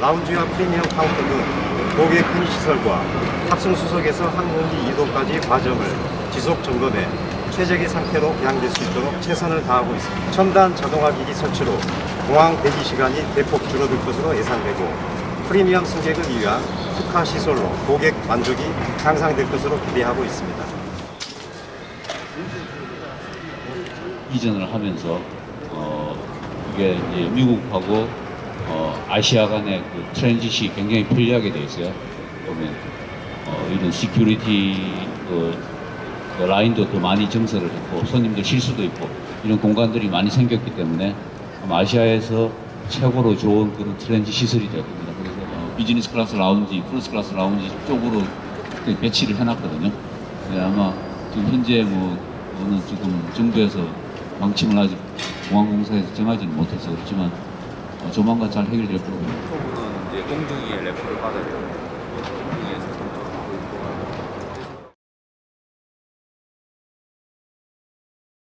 라운지와 프리미엄 카운터 등 고객 편의 시설과 탑승 수석에서 항공기 이동까지 과정을 지속 점검해 최적의 상태로 개항될 수 있도록 최선을 다하고 있습니다. 첨단 자동화 기기 설치로 공항 대기 시간이 대폭 줄어들 것으로 예상되고 프리미엄 승객을 위한 특화 시설로 고객 만족이 향상될 것으로 기대하고 있습니다. 이전을 하면서 어, 이게 미국하고 어, 아시아 간의 그 트랜짓이 굉장히 편리하게 돼 있어요. 보면 어, 이런 시큐리티 그, 그 라인도 더 많이 증설을 했고 손님들 실수도 있고 이런 공간들이 많이 생겼기 때문에 아마 아시아에서 최고로 좋은 그런 트랜짓 시설이 될 겁니다. 그래서 어, 비즈니스 클래스 라운지, 프로스 클래스 라운지 쪽으로 배치를 해놨거든요. 네, 아마 지금 현재 뭐 어느 지금 정부에서 방침을 아직 공항공사에서 정하지는 못해서 그렇지만 어, 아, 조만간 잘 해결될 겁니다. 펑크는 이제 엉둥이에 래퍼를 받아야 돼요. 엉둥이에서.